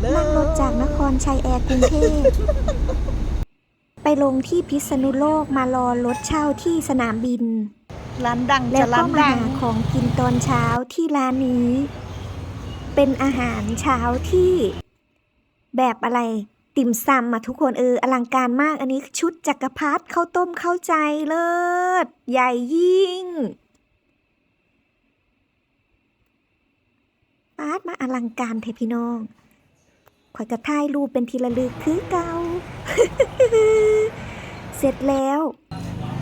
เลยนั่งรถจากนครชัยแอร์กรุงเทพไปลงที่พิษณุโลกมารอรถเช่าที่สนามบิน ร้านดังแล้วจะร้าก็นมาดัง หาของกินตอนเช้าที่ร้านนี้ เป็นอาหารเช้าที่ แบบอะไร ติ่มซำอะทุกคนเอออลังการมากอันนี้ชุดจักรพรรดิข้าวต้มเข้าใจเลิศใหญ่ยิ่ง ปาดมาอลังการเทพี่น้อง ขอยกระถ่ายรูปเป็นทีละลึกคือเก่า เสร็จแล้ว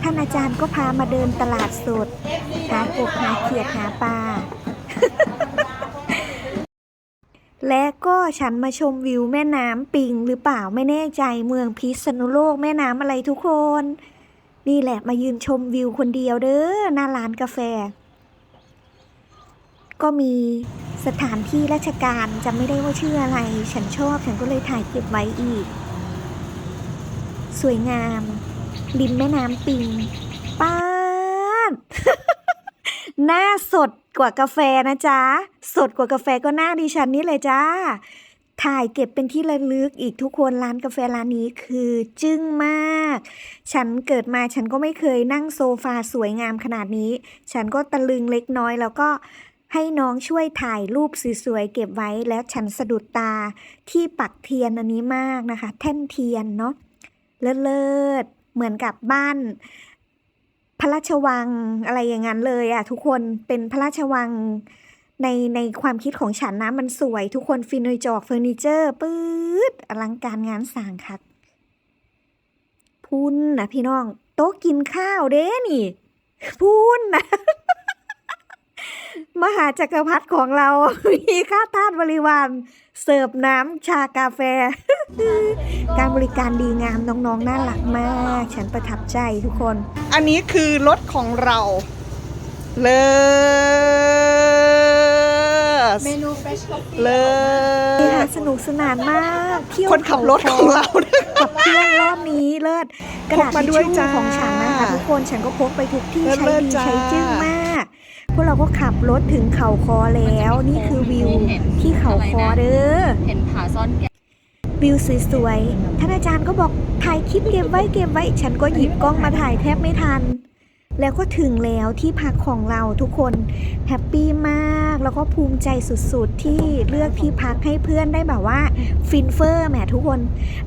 ท่านอาจารย์ก็พามาเดินตลาดสด หากบหาเขียดหาปลา และก็ฉันมาชมวิวแม่น้ำปิงหรือเปล่าไม่แน่ใจเมืองพิษณุโลกแม่น้ำอะไรทุกคน นี่แหละมายืนชมวิวคนเดียวเด้อหน้าร้านกาแฟ ก็มีสถานที่ราชการจำไม่ได้ว่าชื่ออะไร ฉันชอบฉันก็เลยถ่ายเก็บไว้อีก สวยงาม ริมแม่น้ำปิงป้าดหน้าสดกว่ากาแฟนะจ๊ะ สดกว่ากาแฟก็หน้าดิฉันนี่เลยจ้าถ่ายเก็บเป็นที่ระลึกอีกทุกคนร้านกาแฟร้านนี้คือจึ้งมาก ฉันเกิดมาฉันก็ไม่เคยนั่งโซฟาสวยงามขนาดนี้ ฉันก็ตะลึงเล็กน้อยแล้วก็ ให้น้องช่วยถ่ายรูปสวยๆเก็บไว้แล้วฉันสะดุดตาที่ปักเทียนอันนี้มากนะคะ แท่นเทียนเนาะเลิศเหมือนกับบ้าน พระราชวังอะไรอย่างนั้นเลยอะทุกคนเป็นพระราชวังในในความคิดของฉันนะมันสวยทุกคนฟินจอกเฟอร์นิเจอร์ปื๊ดอลังการงานสร้างคักพุ่นนะพี่น้อง โต๊ะกินข้าวเด้นี่ พุ่นนะ มหาจักรพรรดิของเรา มีค่าทาสบริวาร เสิร์ฟน้ำชากาแฟ การบริการดีงามน้องๆ น่ารักมาก ฉันประทับใจทุกคน อันนี้คือรถของเรา เลิศเมนูเฟรชคอฟฟี่เลินี่ค่ะศสนุกสนานมาก เที่ยวคนขับรถของเรากับเพื่อนรอบนี้เลิศกระดาษพกมาทิชด้วยชู่จ้าของฉันนะคะทุกคนฉันก็พกไปทุกที่เลิศใช้เลิศดีจ้าใช้จึ้งมากพ วกเราก็ขับรถถึงเขาคอแล้ว นี่คือวิวที่เขาคอเด้อเห็นผาซ่อนแก้ววิวสวยๆท่านอาจารย์ก็บอกถ่ายคลิปเก็บไว้เก็บไว้ ฉันก็หยิบกล้องมาถ่ายแทบไม่ทัน แล้วก็ถึงแล้วที่พักของเราทุกคนแฮปปี้มากแล้วก็ภูมิใจสุดๆ ที่เลือกที่พักให้เพื่อนได้แบบว่าฟินเฟอร์แหมทุกคน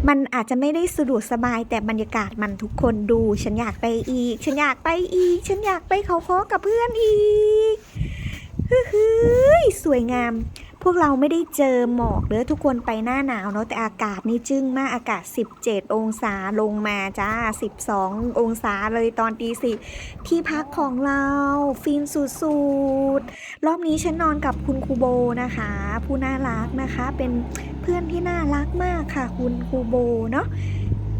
มันอาจจะไม่ได้สะดวกสบายแต่บรรยากาศมันทุกคนดู ฉันอยากไปอีก ฉันอยากไปอีก ฉันอยากไปเขาคอกับเพื่อนอีกเฮึ่ยสวยงาม พวกเราไม่ได้เจอหมอกเด้อทุกคนไปหน้าหนาวเนาะแต่อากาศนี่จึ้งมากอากาศ 17 องศาลงมาจ้า 12 องศาเลยตอนตีสี่ที่พักของเราฟินสุดๆ รอบนี้ฉันนอนกับคุณครูโบนะคะ ผู้น่ารักนะคะ เป็นเพื่อนที่น่ารักมากค่ะ คุณครูโบเนาะ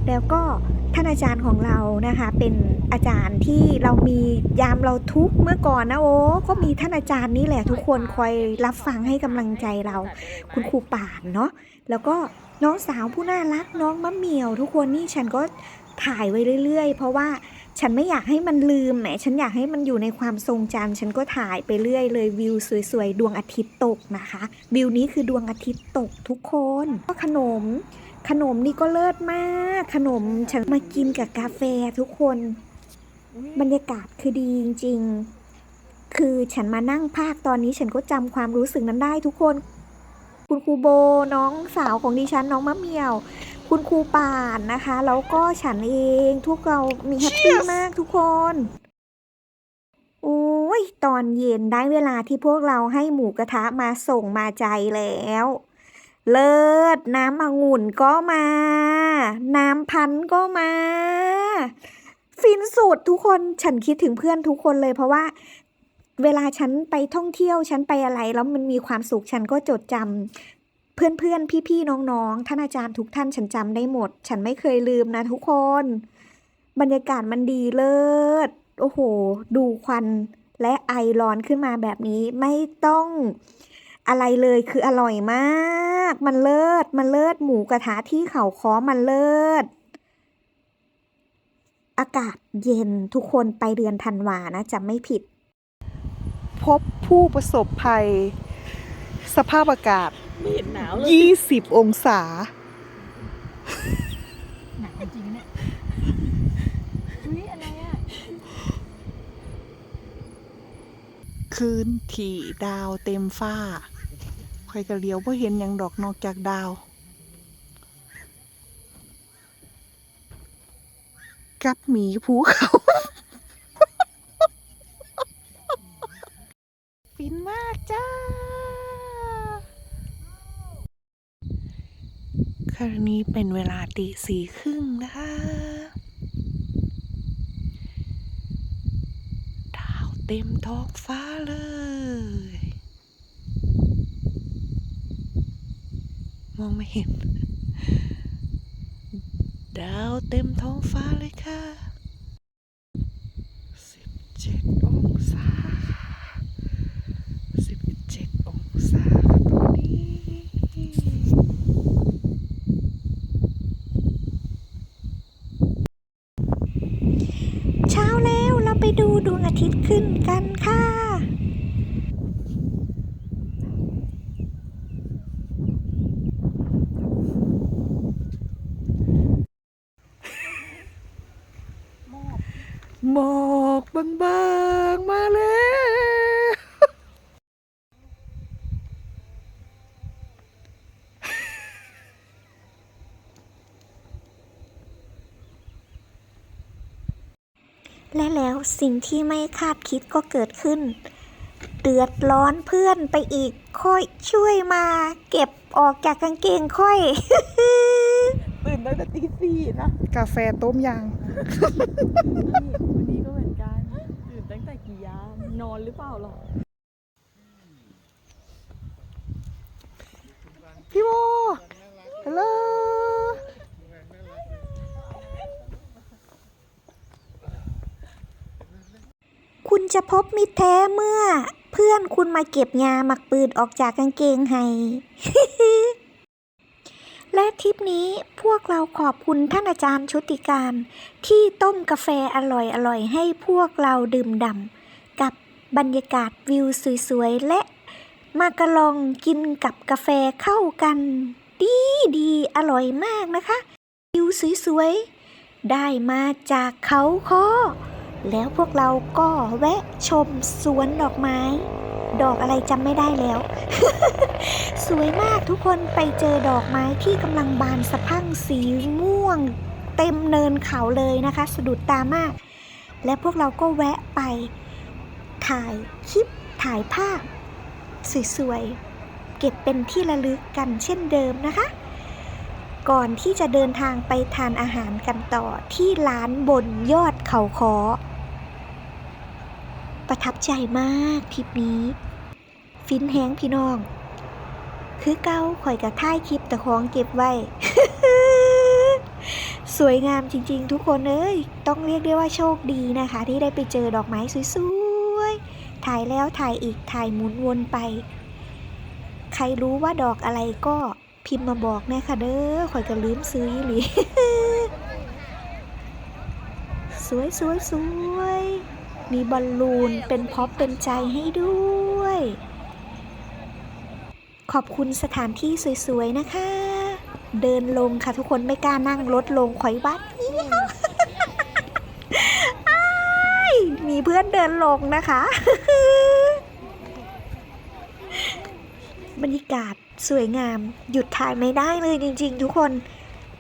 แล้วก็ ท่านอาจารย์ของเรานะคะ เป็นอาจารย์ที่เรามียามเราทุกเมื่อก่อนนะโอ้ก็มีท่านอาจารย์นี่แหละทุกคนคอยรับฟังให้กำลังใจเรา คุณครูป่านเนาะแล้วก็น้องสาวผู้น่ารักน้องมะเหมียว ทุกคนนี่ฉันก็ถ่ายไว้เรื่อยๆ เพราะว่าฉันไม่อยากให้มันลืมแหมฉันอยากให้มันอยู่ในความทรงจำฉันก็ถ่ายไปเรื่อยเลยวิวสวยๆ ดวงอาทิตย์ตกนะคะ วิวนี้คือดวงอาทิตย์ตกทุกคนก็ขนม ขนมนี่ก็เลิศมาก ขนมฉันมากินกับกาแฟทุกคน บรรยากาศคือดีจริงๆ คือฉันมานั่งภาคตอนนี้ฉันก็จำความรู้สึกนั้นได้ทุกคน คุณครูโบน้องสาวของดิฉันน้องมะเหมียว คุณครูป่านนะคะ แล้วก็ฉันเองทุกเรามีแฮปปี้มากทุกคนโอ้ย ตอนเย็นได้เวลาที่พวกเราให้หมูกระทะมาส่งมาใจแล้ว เลิศน้ำองุ่นก็มา น้ำพันก็มา ฟินสุดทุกคนฉันคิดถึงเพื่อนทุกคนเลยเพราะว่า เวลาฉันไปท่องเที่ยวฉันไปอะไรแล้วมันมีความสุขฉันก็จดจำเพื่อนเพื่อนพี่พี่ๆ น้องๆ ท่านอาจารย์ทุกท่านฉันจำได้หมด ฉันไม่เคยลืมนะทุกคน บรรยากาศมันดีเลิศ โอ้โห ดูควันและไอร้อนขึ้นมาแบบนี้ไม่ต้อง อะไรเลยคืออร่อยมาก มันเลิศ มันเลิศ หมูกระทะที่เขาค้อมันเลิศ อากาศเย็นทุกคนไปเดือนธันวานะจำไม่ผิด พบผู้ประสบภัย สภาพอากาศ ไม่เห็นหนาวเลยยี่สิบองศา หนักจริงเนี่ยอุ้ยอะไรอะ คืนที่ดาวเต็มฟ้า ใครก็เลี้ยวเพราะเห็นหยังดอกนอกจากดาวกับหมีภูเขาฟินมากจ้าครั้งนี้เป็นเวลาตีสี่ครึ่งนะคะดาวเต็มท้องฟ้าเลย มองไม่เห็น ดาวเต็มท้องฟ้าเลยค่ะสิบเจ็ดองศา สิบเจ็ดองศาตรงนี้ เช้าแล้วเราไปดูดวงอาทิตย์ขึ้นกันค่ะ หมอกบางๆ มาแล้ว และแล้วสิ่งที่ไม่คาดคิดก็เกิดขึ้น เดือดร้อนเพื่อนไปอีก ค่อยช่วยมา เก็บออกจากกางเกงค่อย ตื่นตั้งแต่ตีสี่นะ กาแฟต้มยาง วันนี้ก็เหมือนกันตื่นตั้งแต่กี่ยามนอนหรือเปล่าหรอ พี่โมฮัลโหลคุณจะพบมิตรแท้เมื่อ เพื่อนคุณมาเก็บยาหมักปืนออกจากกางเกงให้ ทริปนี้พวกเราขอบคุณท่านอาจารย์ชุติการ ที่ต้มกาแฟอร่อยๆให้พวกเราดื่มด่ำกับบรรยากาศวิวสวยๆ และมากระลองกินกับกาแฟเข้ากัน ดีดีอร่อยมากนะคะ วิวสวยๆ ได้มาจากเขาคอแล้วพวกเราก็แวะชมสวนดอกไม้ ดอกอะไรจำไม่ได้แล้ว สวยมากทุกคนไปเจอดอกไม้ที่กำลังบานสะพั่งสีม่วง เต็มเนินเขาเลยนะคะ สะดุดตามาก และพวกเราก็แวะไป ถ่ายคลิปถ่ายภาพ สวยๆ เก็บเป็นที่ระลึกกันเช่นเดิมนะคะ ก่อนที่จะเดินทางไปทานอาหารกันต่อที่ร้านบนยอดเขาคอ ประทับใจมากทริปนี้ ฟินแฮงพี่น้อง คือเก้าข่อยกับท่ายคลิปแต่ของเก็บไว้ สวยงามจริง ๆ ทุกคนเอ้ย ต้องเรียกได้ว่าโชคดีนะคะ ที่ได้ไปเจอดอกไม้สวยๆ ถ่ายแล้วถ่ายอีกถ่ายหมุนวนไป ใครรู้ว่าดอกอะไรก็พิมพ์มาบอกแน่ค่ะเด้อข่อยก็ลืมซื้ออีหลีสวยสวยสวย มีบอลลูนเป็นพ็อปเป็นใจให้ด้วย ขอบคุณสถานที่สวยๆนะคะ เดินลงค่ะทุกคนไม่กล้านั่งรถลงขอยวัดเอี้ยวอ้ายมีเพื่อนเดินลงนะคะบรรยากาศสวยงาม หยุดถ่ายไม่ได้เลยจริง ๆ ทุกคน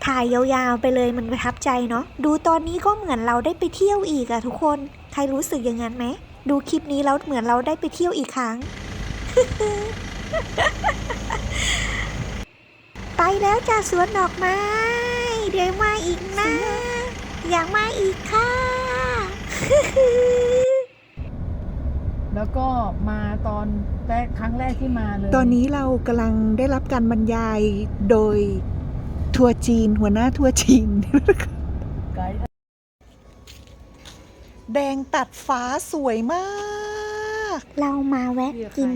ถ่ายยาวๆไปเลยมันประทับใจเนาะดูตอนนี้ก็เหมือนเราได้ไปเที่ยวอีกอะทุกคน ใครรู้สึกอย่างนั้นไหม ดูคลิปนี้แล้วเหมือนเราได้ไปเที่ยวอีกครั้ง ไปแล้วจ้าสวนดอกไม้ เดี๋ยวมาอีกนะ อยากมาอีกค่ะ แล้วก็มาตอนแรกครั้งแรกที่มาเลยตอนนี้เรากำลังได้รับการบรรยายโดยทัวร์จีน หัวหน้าทัวร์จีน ไกด์ แดงตัดฟ้าสวยมาก เรามาแวะกิน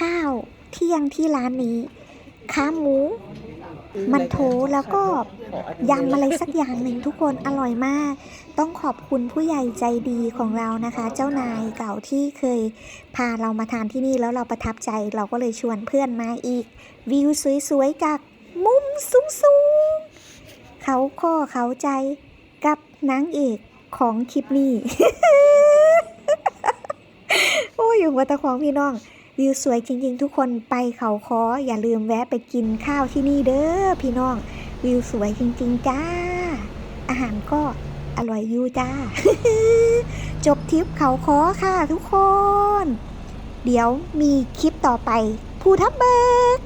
ข้าวเที่ยงที่ร้านนี้ขาหมู มันโถแล้วก็ยำอะไรสักอย่างหนึ่งทุกคนอร่อยมาก ต้องขอบคุณผู้ใหญ่ใจดีของเรานะคะ เจ้านายเก่าที่เคยพาเรามาทานที่นี่แล้วเราประทับใจเราก็เลยชวนเพื่อนมาอีก วิวสวยๆจากมุมสูงๆเขาข้อเขาใจกับนางเอก ของคลิปนี้ โอ้ยอยู่หัตะของพี่น้อง วิวสวยจริง ๆ ทุกคนไปเขาคออย่าลืมแวะไปกินข้าวที่นี่เด้อพี่น้อง วิวสวยจริง ๆ จ้า อาหารก็อร่อยอยู่จ้า จบทริปเขาคอค่ะทุกคน เดี๋ยวมีคลิปต่อไปภูทับเบิก